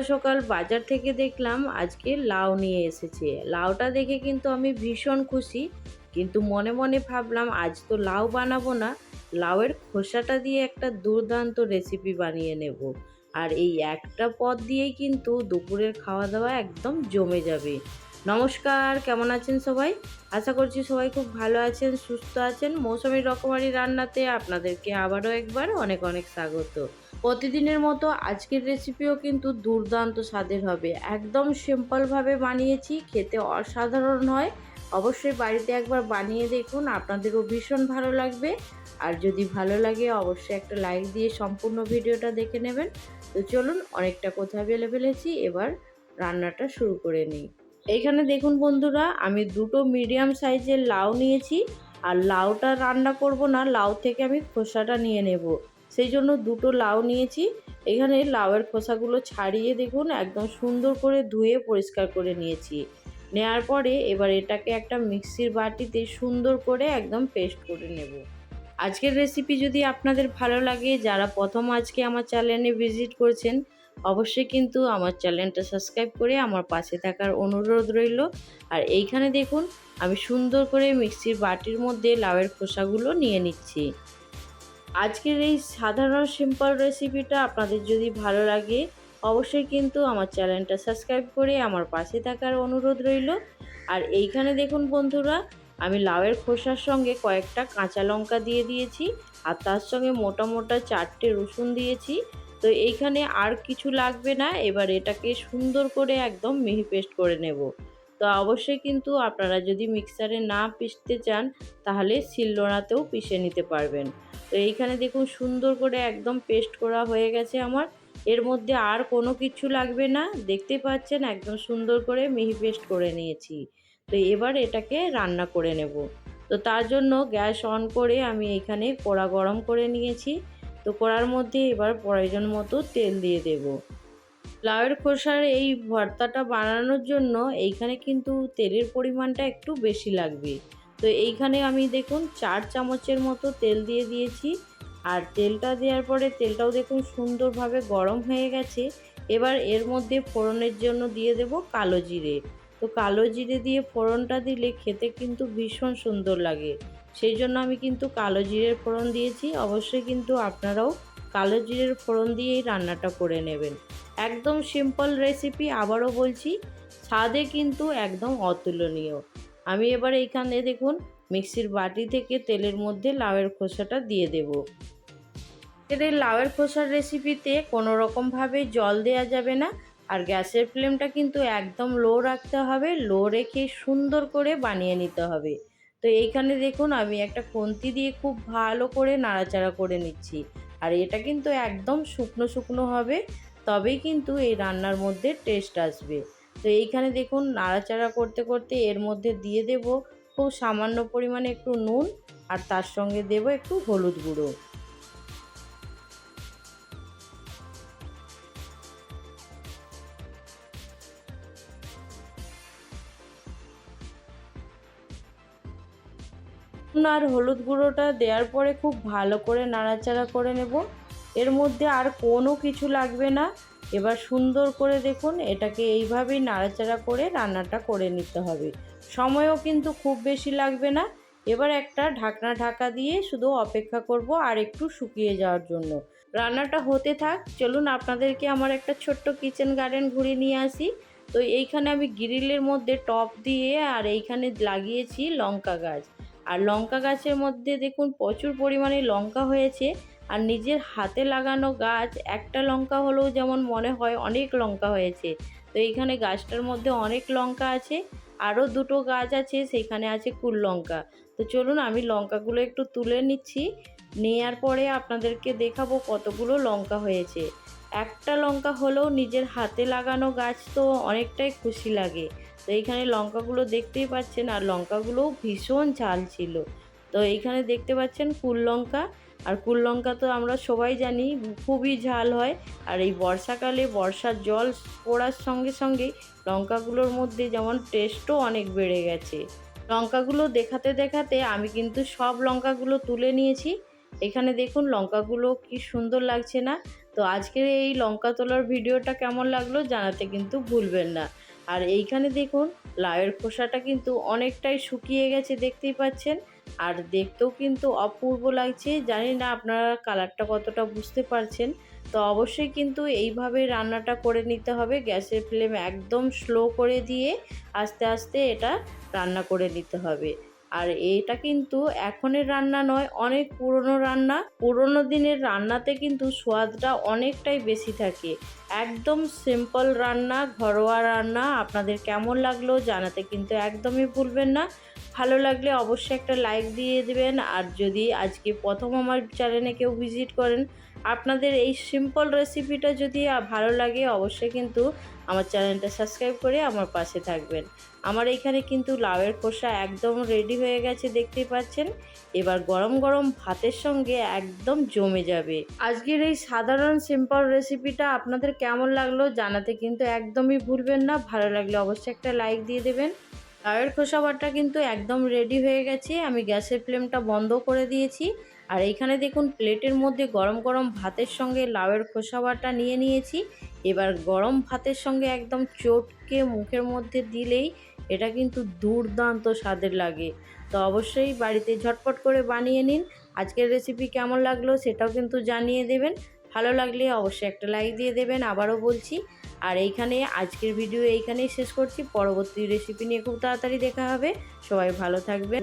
সকাল বাজার থেকে দেখলাম আজকে লাউ নিয়ে এসেছে। লাউটা দেখে কিন্তু আমি ভীষণ খুশি। কিন্তু মনে মনে ভাবলাম, আজ তো লাউ বানাবো না। লাউয়ের খোসাটা দিয়ে একটা দুর্দান্ত রেসিপি বানিয়ে নেব। আর এই একটা পদ দিয়েই কিন্তু দুপুরের খাওয়া দাওয়া একদম জমে যাবে। নমস্কার, কেমন আছেন সবাই? আশা করছি সবাই খুব ভালো আছেন, সুস্থ আছেন। মৌসুমি রকমারি রান্নাতে আপনাদেরকে আবারও একবার অনেক অনেক স্বাগত। প্রতিদিনের মতো আজকের রেসিপিও কিন্তু দুর্দান্ত স্বাদের হবে। একদম সিম্পলভাবে বানিয়েছি, খেতে অসাধারণ হয়। অবশ্যই বাড়িতে একবার বানিয়ে দেখুন, আপনাদেরও ভীষণ ভালো লাগবে। আর যদি ভালো লাগে, অবশ্যই একটা লাইক দিয়ে সম্পূর্ণ ভিডিওটা দেখে নেবেন। তো চলুন, অনেকটা কথা বেলে ফেলেছি, এবার রান্নাটা শুরু করে নিই। এইখানে দেখুন বন্ধুরা, আমি দুটো মিডিয়াম সাইজের লাউ নিয়েছি। আর লাউটা রান্না করব না, লাউ থেকে আমি খোসাটা নিয়ে নেব। সেই জন্য দুটো লাউ নিয়েছি। এখানে লাউয়ের খোসাগুলো ছাড়িয়ে দেখুন, একদম সুন্দর করে ধুয়ে পরিষ্কার করে নিয়েছি। নেওয়ার পরে এবার এটাকে একটা মিক্সির বাটিতে সুন্দর করে একদম পেস্ট করে নেব। আজকের রেসিপি যদি আপনাদের ভালো লাগে, যারা প্রথম আজকে আমার চ্যানেলে ভিজিট করছেন, অবশ্যই কিন্তু আমার চ্যানেলটা সাবস্ক্রাইব করে আমার পাশে থাকার অনুরোধ রইল। আর এইখানে দেখুন, আমি সুন্দর করে মিক্সির বাটির মধ্যে লাউয়ের খোসাগুলো নিয়ে নিচ্ছি। আজকের এই সাধারণ সিম্পল রেসিপিটা আপনাদের যদি ভালো লাগে, অবশ্যই কিন্তু আমার চ্যানেলটা সাবস্ক্রাইব করে আমার পাশে থাকার অনুরোধ রইল। আর এইখানে দেখুন বন্ধুরা, আমি লাউয়ের খোসার সঙ্গে কয়েকটা কাঁচা লঙ্কা দিয়ে দিয়েছি, আর তার সঙ্গে মোটা মোটা চারটে রসুন দিয়েছি। তো এইখানে আর কিছু লাগবে না, এবার এটাকে সুন্দর করে একদম মিহি পেস্ট করে নেব। তো অবশ্যই কিন্তু আপনারা যদি মিক্সারে না পিষতে চান, তাহলে শিলনোড়াতেও পিষে নিতে পারবেন। তো এইখানে দেখুন সুন্দর করে একদম পেস্ট করা হয়ে গেছে আমার। এর মধ্যে আর কোনো কিছু লাগবে না। দেখতে পাচ্ছেন একদম সুন্দর করে মিহি পেস্ট করে নিয়েছি। তো এবার এটাকে রান্না করে নেব। তো তার জন্য গ্যাস অন করে আমি এখানে কড়া গরম করে নিয়েছি। তো কড়ার মধ্যে এবার প্রয়োজন মতো তেল দিয়ে দেব। লাউয়ের খোসার এই ভর্তাটা বানানোর জন্য এইখানে কিন্তু তেলের পরিমাণটা একটু বেশি লাগবে। তো এইখানে আমি দেখুন চার চামচের মতো তেল দিয়ে দিয়েছি। আর তেলটা দেওয়ার পরে তেলটাও দেখুন সুন্দরভাবে গরম হয়ে গেছে। এবার এর মধ্যে ফোড়নের জন্য দিয়ে দেব কালো জিরে। তো কালো জিরে দিয়ে ফোড়নটা দিলে খেতে কিন্তু ভীষণ সুন্দর লাগে। সেই জন্য আমি কিন্তু কালো জিরের ফোড়ন দিয়েছি। অবশ্যই কিন্তু আপনারাও কালো জিরের ফোড়ন দিয়েই রান্নাটা করে নেবেন। একদম সিম্পল রেসিপি আবারও বলছি, স্বাদে কিন্তু একদম অতুলনীয়। আমি এবার এইখানে দেখুন, মিক্সির বাটি থেকে তেলের মধ্যে লাউয়ের খোসাটা দিয়ে দেব। এদের লাউয়ের খোসার রেসিপিতে কোনো রকমভাবে জল দেওয়া যাবে না, আর গ্যাসের ফ্লেমটা কিন্তু একদম লো রাখতে হবে লো রেখে সুন্দর করে বানিয়ে নিতে হবে। তো এইখানে দেখুন, আমি একটা খুন্তি দিয়ে খুব ভালো করে নাড়াচাড়া করে নিচ্ছি, আর এটা কিন্তু একদম শুকনো শুকনো হবে। তবেই কিন্তু এই রান্নার মধ্যে টেস্ট আসবে। তো এইখানে দেখুন নাড়াচাড়া করতে করতে এর মধ্যে দিয়ে দেব খুব সামান্য পরিমাণে একটু নুন আর তার সঙ্গে দেব একটু হলুদ গুঁড়ো। আর হলুদ গুঁড়োটা দেওয়ার পরে খুব ভালো করে নাড়াচাড়া করে নেব। এর মধ্যে আর কোনো কিছু লাগবে না। এবার সুন্দর করে দেখুন, এটাকে এইভাবেই নাড়াচাড়া করে রান্নাটা করে নিতে হবে। সময়ও কিন্তু খুব বেশি লাগবে না। এবার একটা ঢাকনা ঢাকা দিয়ে শুধু অপেক্ষা করব আর একটু শুকিয়ে যাওয়ার জন্য। রান্নাটা হতে থাক, চলুন আপনাদেরকে আমার একটা ছোট্ট কিচেন গার্ডেন ঘুরিয়ে নিয়ে আসি। তো এইখানে আমি গ্রিলের মধ্যে টপ দিয়ে আর এইখানে লাগিয়েছি লঙ্কা গাছ। আর লঙ্কা গাছের মধ্যে দেখুন প্রচুর পরিমাণে লঙ্কা হয়েছে। আর নিজের হাতে লাগানো গাছ, একটা লঙ্কা হলেও যেমন মনে হয় অনেক লঙ্কা হয়েছে। তো এইখানে গাছটার মধ্যে অনেক লঙ্কা আছে, আরও দুটো গাছ আছে, সেখানে আছে কুল লঙ্কা। তো চলুন আমি লঙ্কাগুলো একটু তুলে নিচ্ছি, নেয়ার পরে আপনাদেরকে দেখাবো কতগুলো লঙ্কা হয়েছে। একটা লঙ্কা হলেও নিজের হাতে লাগানো গাছ তো অনেকটাই খুশি লাগে। তো এইখানে লঙ্কাগুলো দেখতেই পাচ্ছেন, আর লঙ্কাগুলোও ভীষণ ঝাল ছিল। তো এইখানে দেখতে পাচ্ছেন কুল লঙ্কা আর কুল লঙ্কা তো আমরা সবাই জানি, খুবই ঝাল হয়। আর এই বর্ষাকালে বর্ষার জল পড়ার সঙ্গে সঙ্গে লঙ্কাগুলোর মধ্যে যেমন টেস্টও অনেক বেড়ে গেছে। লঙ্কাগুলো দেখাতে দেখাতে আমি কিন্তু সব লঙ্কাগুলো তুলে নিয়েছি। এখানে দেখুন লঙ্কাগুলো কি সুন্দর লাগছে না। তো আজকের এই লঙ্কা তোলার ভিডিওটা কেমন লাগল জানাতে কিন্তু ভুলবেন না। আর এইখানে দেখুন, লাউয়ের খোসাটা কিন্তু অনেকটাই শুকিয়ে গেছে, দেখতেই পাচ্ছেন। আর দেখতেও কিন্তু অপূর্ব লাগছে। জানি না আপনারা কালারটা কতটা বুঝতে পারছেন। তো অবশ্যই কিন্তু এইভাবে রান্নাটা করে নিতে হবে। গ্যাসের ফ্লেম একদম স্লো করে দিয়ে আস্তে আস্তে এটা রান্না করে নিতে হবে। আর এটা কিন্তু এখনের রান্না নয়, অনেক পুরনো রান্না। পুরনো দিনের রান্নাতে কিন্তু স্বাদটা অনেকটাই বেশি থাকে। একদম সিম্পল রান্না, ঘরোয়া রান্না। আপনাদের কেমন লাগল জানাতে কিন্তু একদমই ভুলবেন না। ভালো লাগলে অবশ্যই একটা লাইক দিয়ে দেবেন। আর যদি আজকে প্রথম আমার চ্যানেলে কেউ ভিজিট করেন, আপনাদের এই সিম্পল রেসিপিটা যদি ভালো লাগে, অবশ্যই কিন্তু আমার চ্যানেলটা সাবস্ক্রাইব করে আমার পাশে থাকবেন। আমার এখানে কিন্তু লাউয়ের খোসা একদম রেডি হয়ে গেছে, দেখতেই পাচ্ছেন। এবার গরম গরম ভাতের সঙ্গে একদম জমে যাবে। আজকের এই সাধারণ সিম্পল রেসিপিটা আপনাদের কেমন লাগল জানাতে কিন্তু একদমই ভুলবেন না। ভালো লাগলে অবশ্যই একটা লাইক দিয়ে দেবেন। লাউয়ের খোসা বাটা কিন্তু একদম রেডি হয়ে গেছে। আমি গ্যাসের ফ্লেমটা বন্ধ করে দিয়েছি। আর এইখানে দেখুন প্লেটের মধ্যে গরম গরম ভাতের সঙ্গে লাউয়ের খোসা বাটা নিয়ে নিয়েছি। এবার গরম ভাতের সঙ্গে একদম চটকে মুখের মধ্যে দিলেই এটা কিন্তু দুর্দান্ত স্বাদের লাগে। তো অবশ্যই বাড়িতে ঝটপট করে বানিয়ে নিন। আজকের রেসিপি কেমন লাগল সেটাও কিন্তু জানিয়ে দেবেন। ভালো লাগলে অবশ্যই একটা লাইক দিয়ে দেবেন, আবারও বলছি। আর এইখানে আজকের ভিডিও এইখানেই শেষ করছি। পরবর্তী রেসিপি নিয়ে খুব তাড়াতাড়ি দেখা হবে। সবাই ভালো থাকবেন।